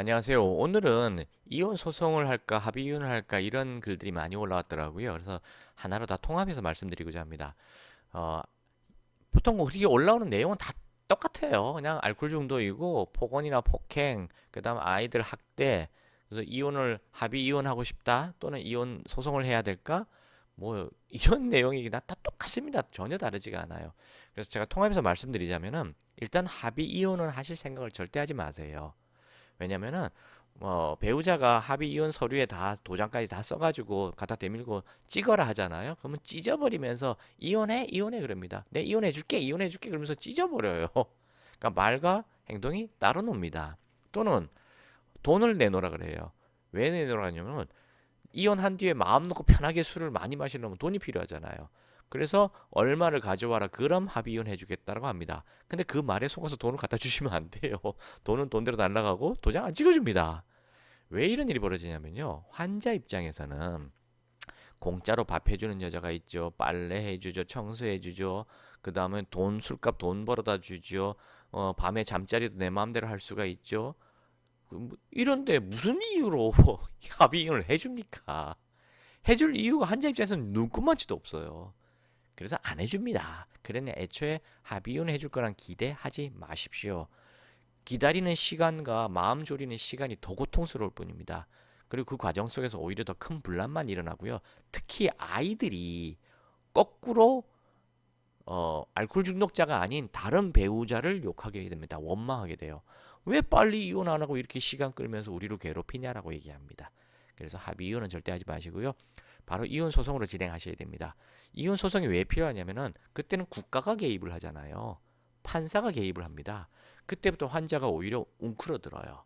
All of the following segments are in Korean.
안녕하세요. 오늘은 이혼 소송을 할까, 합의 이혼을 할까, 이런 글들이 많이 올라왔더라고요. 그래서 하나로 다 통합해서 말씀드리고자 합니다. 어, 보통 우리 올라오는 내용은 다 똑같아요. 그냥 알코올 중독이고, 폭언이나 폭행, 그 다음 아이들 학대, 그래서 이혼을, 합의 이혼하고 싶다, 또는 이혼 소송을 해야 될까? 뭐, 이런 내용이 다, 다 똑같습니다. 전혀 다르지가 않아요. 그래서 제가 통합해서 말씀드리자면은, 일단 합의 이혼은 하실 생각을 절대 하지 마세요. 왜냐면은 뭐 배우자가 합의 이혼 서류에 다 도장까지 다 써가지고 갖다 대밀고 찍어라 하잖아요. 그러면 찢어버리면서 이혼해 이혼해 그럽니다. 내 이혼해 줄게 이혼해 줄게 그러면서 찢어버려요. 그러니까 말과 행동이 따로 놉니다. 또는 돈을 내놓으라 그래요. 왜 내놓으라냐면은 이혼한 뒤에 마음 놓고 편하게 술을 많이 마시려면 돈이 필요하잖아요. 그래서 얼마를 가져와라. 그럼 합의 이혼 해주겠다라고 합니다. 근데 그 말에 속아서 돈을 갖다 주시면 안 돼요. 돈은 돈대로 날라가고 도장 안 찍어줍니다. 왜 이런 일이 벌어지냐면요. 환자 입장에서는 공짜로 밥 해주는 여자가 있죠. 빨래 해주죠. 청소해주죠. 그 다음에 돈, 술값 돈 벌어다 주죠. 어, 밤에 잠자리도 내 마음대로 할 수가 있죠. 그뭐 이런데 무슨 이유로 합의 이혼을 해줍니까? 해줄 이유가 환자 입장에서는 눈꼽만치도 없어요. 그래서 안 해줍니다. 그러니 애초에 합의혼 해줄 거란 기대하지 마십시오. 기다리는 시간과 마음 졸이는 시간이 더 고통스러울 뿐입니다. 그리고 그 과정 속에서 오히려 더 큰 분란만 일어나고요. 특히 아이들이 거꾸로 어, 알코올 중독자가 아닌 다른 배우자를 욕하게 됩니다. 원망하게 돼요. 왜 빨리 이혼 안 하고 이렇게 시간 끌면서 우리를 괴롭히냐라고 얘기합니다. 그래서 합의 이혼은 절대 하지 마시고요. 바로 이혼 소송으로 진행하셔야 됩니다. 이혼 소송이 왜 필요하냐면은 그때는 국가가 개입을 하잖아요. 판사가 개입을 합니다. 그때부터 환자가 오히려 웅크러들어요.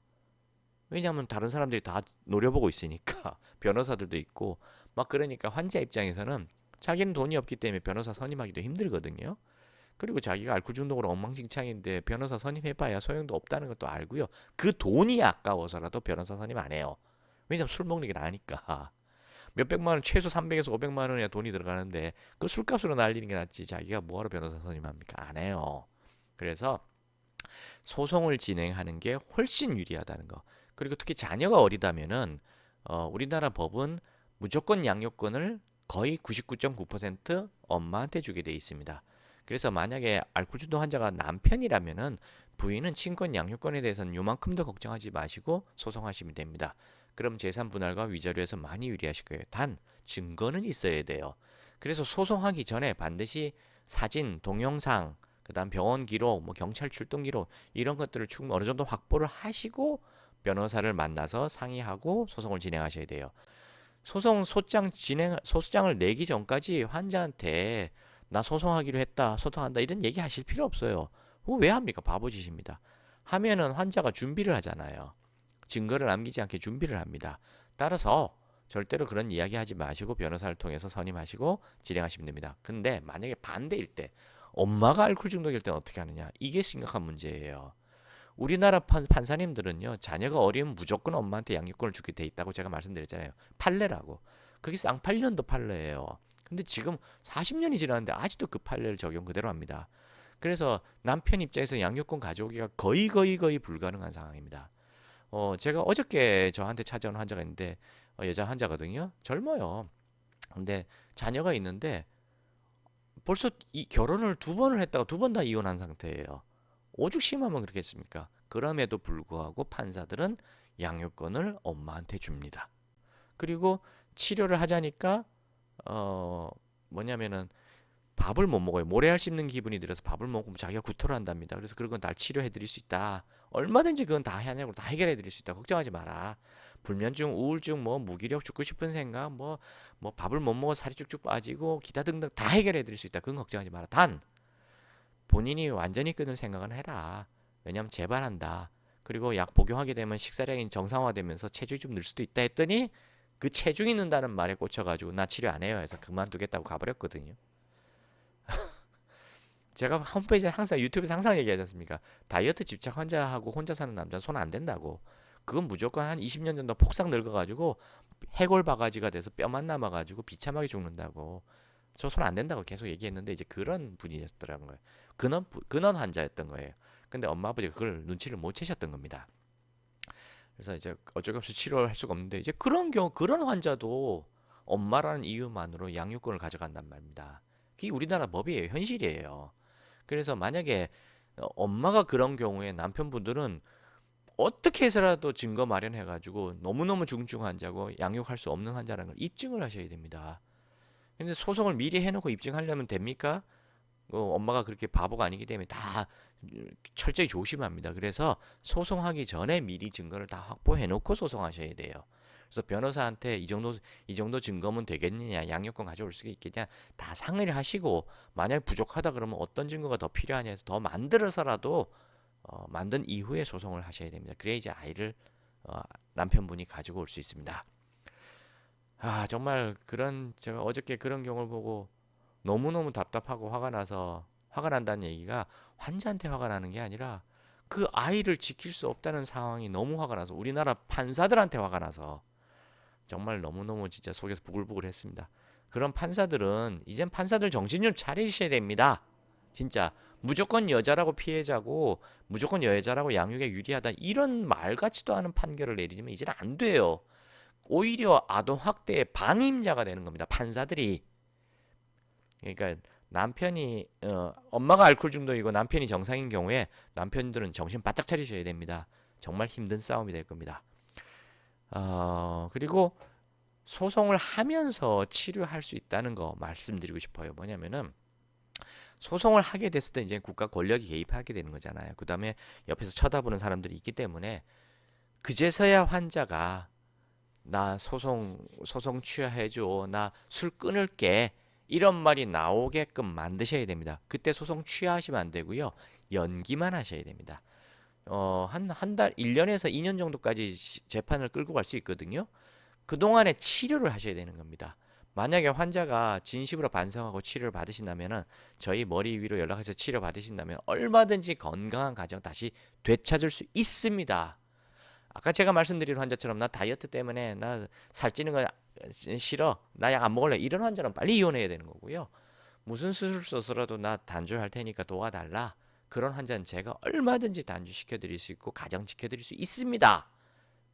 왜냐하면 다른 사람들이 다 노려보고 있으니까 변호사들도 있고 막 그러니까 환자 입장에서는 자기는 돈이 없기 때문에 변호사 선임하기도 힘들거든요. 그리고 자기가 알코올 중독으로 엉망진창인데 변호사 선임해봐야 소용도 없다는 것도 알고요. 그 돈이 아까워서라도 변호사 선임 안 해요. 왜냐면 술 먹는 게 나으니까. 몇백만 원, 최소 300에서 500만 원이야 돈이 들어가는데 그 술값으로 날리는 게 낫지 자기가 뭐하러 변호사 선임합니까? 안 해요. 그래서 소송을 진행하는 게 훨씬 유리하다는 거. 그리고 특히 자녀가 어리다면은 어, 우리나라 법은 무조건 양육권을 거의 99.9% 엄마한테 주게 돼 있습니다. 그래서 만약에 알코올 중독 환자가 남편이라면은 부인은 친권 양육권에 대해서는 요만큼도 걱정하지 마시고 소송하시면 됩니다. 그럼 재산 분할과 위자료에서 많이 유리하실 거예요. 단 증거는 있어야 돼요. 그래서 소송하기 전에 반드시 사진, 동영상, 그다음 병원 기록, 뭐 경찰 출동 기록 이런 것들을 충분 어느 정도 확보를 하시고 변호사를 만나서 상의하고 소송을 진행하셔야 돼요. 소송 소장 진행 소장을 내기 전까지 환자한테 나 소송하기로 했다, 소송한다 이런 얘기 하실 필요 없어요. 왜 합니까? 바보짓입니다. 하면은 환자가 준비를 하잖아요. 증거를 남기지 않게 준비를 합니다. 따라서 절대로 그런 이야기 하지 마시고 변호사를 통해서 선임하시고 진행하시면 됩니다. 근데 만약에 반대일 때 엄마가 알코올 중독일 때는 어떻게 하느냐? 이게 심각한 문제예요. 우리나라 판, 판사님들은요, 자녀가 어리면 무조건 엄마한테 양육권을 주게 돼 있다고 제가 말씀드렸잖아요. 판례라고. 그게 쌍팔년도 판례예요. 근데 지금 40년이 지났는데 아직도 그 판례를 적용 그대로 합니다. 그래서 남편 입장에서 양육권 가져오기가 거의 거의 거의 불가능한 상황입니다. 어, 제가 어저께 저한테 찾아온 환자가 있는데 어, 여자 환자거든요. 젊어요. 근데 자녀가 있는데 벌써 이 결혼을 두 번을 했다가 두 번 다 이혼한 상태예요. 오죽 심하면 그렇겠습니까? 그럼에도 불구하고 판사들은 양육권을 엄마한테 줍니다. 그리고 치료를 하자니까 어 뭐냐면은 밥을 못 먹어요. 모래알 씹는 기분이 들어서 밥을 먹으면 자기가 구토를 한답니다. 그래서 그런 건다 치료해 드릴 수 있다. 얼마든지 그건 다 해내고 다 해결해 드릴 수 있다. 걱정하지 마라. 불면증, 우울증, 뭐 무기력, 죽고 싶은 생각, 뭐뭐 밥을 못 먹어 살이 쭉쭉 빠지고 기타 등등 다 해결해 드릴 수 있다. 그건 걱정하지 마라. 단 본인이 완전히 끊을 생각은 해라. 왜냐면 재발한다. 그리고 약 복용하게 되면 식사량이 정상화되면서 체중이 좀 늘 수도 있다 했더니 그 체중이 는다는 말에 꽂혀가지고 나 치료 안 해요 해서 그만두겠다고 가버렸거든요. 제가 홈페이지에 항상 유튜브에서 항상 얘기하지 않습니까? 다이어트 집착 환자하고 혼자 사는 남자는 손 안 된다고. 그건 무조건 한 20년 정도 폭삭 늙어가지고 해골 바가지가 돼서 뼈만 남아가지고 비참하게 죽는다고. 저 손 안 된다고 계속 얘기했는데 이제 그런 분이셨더라는 거예요. 근원 근원 환자였던 거예요. 근데 엄마 아버지가 그걸 눈치를 못 채셨던 겁니다. 그래서 이제 어쩔 수 없이 치료를 할 수가 없는데 이제 그런 경우 그런 환자도 엄마라는 이유만으로 양육권을 가져간단 말입니다. 그게 우리나라 법이에요. 현실이에요. 그래서 만약에 어, 엄마가 그런 경우에 남편분들은 어떻게 해서라도 증거 마련해 가지고 너무너무 중증 환자고 양육할 수 없는 환자라는 걸 입증을 하셔야 됩니다. 근데 소송을 미리 해놓고 입증하려면 됩니까? 어, 엄마가 그렇게 바보가 아니기 때문에 다 철저히 조심합니다. 그래서 소송하기 전에 미리 증거를 다 확보해 놓고 소송하셔야 돼요. 그래서 변호사한테 이 정도 이 정도 증거면 되겠느냐, 양육권 가져올 수 있겠냐 다 상의를 하시고 만약 부족하다 그러면 어떤 증거가 더 필요하냐 해서 더 만들어서라도 어, 만든 이후에 소송을 하셔야 됩니다. 그래야 이제 아이를 어, 남편분이 가지고 올 수 있습니다. 아 정말 그런 제가 어저께 그런 경우를 보고 너무너무 답답하고 화가 나서 화가 난다는 얘기가 환자한테 화가 나는 게 아니라 그 아이를 지킬 수 없다는 상황이 너무 화가 나서 우리나라 판사들한테 화가 나서 정말 너무너무 진짜 속에서 부글부글 했습니다. 그런 판사들은 이젠 판사들 정신 좀 차리셔야 됩니다. 진짜 무조건 여자라고 피해자고 무조건 여자라고 양육에 유리하다 이런 말 같지도 않은 판결을 내리지면 이제는 안 돼요. 오히려 아동 학대의 방임자가 되는 겁니다. 판사들이. 그러니까 남편이 어, 엄마가 알코올 중독이고 남편이 정상인 경우에 남편들은 정신 바짝 차리셔야 됩니다. 정말 힘든 싸움이 될 겁니다. 어, 그리고 소송을 하면서 치료할 수 있다는 거 말씀드리고 싶어요. 뭐냐면은 소송을 하게 됐을 때 이제 국가 권력이 개입하게 되는 거잖아요. 그 다음에 옆에서 쳐다보는 사람들이 있기 때문에 그제서야 환자가 나 소송 소송 취하해줘 나 술 끊을게 이런 말이 나오게끔 만드셔야 됩니다. 그때 소송 취하하시면 안 되고요. 연기만 하셔야 됩니다. 어, 한, 한 달, 1년에서 2년 정도까지 시- 재판을 끌고 갈 수 있거든요. 그동안에 치료를 하셔야 되는 겁니다. 만약에 환자가 진심으로 반성하고 치료를 받으신다면은 저희 머리 위로 연락해서 치료 받으신다면 얼마든지 건강한 가정 다시 되찾을 수 있습니다. 아까 제가 말씀드린 환자처럼 나 다이어트 때문에 나 살찌는 거 싫어. 나 약 안 먹을래. 이런 환자는 빨리 이혼해야 되는 거고요. 무슨 수술 써서라도 나 단주할 테니까 도와달라. 그런 환자는 제가 얼마든지 단주시켜 드릴 수 있고 가정 지켜 드릴 수 있습니다.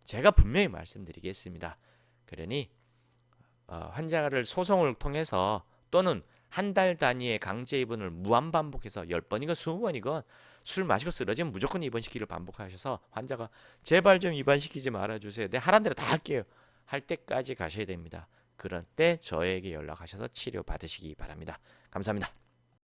제가 분명히 말씀드리겠습니다. 그러니 어, 환자를 소송을 통해서 또는 한 달 단위의 강제 입원을 무한 반복해서 10번이건 20번이건 술 마시고 쓰러지면 무조건 입원시키기를 반복하셔서 환자가 제발 좀 입원시키지 말아주세요. 내 하란 대로 다 할게요. 할 때까지 가셔야 됩니다. 그런 때 저에게 연락하셔서 치료 받으시기 바랍니다. 감사합니다.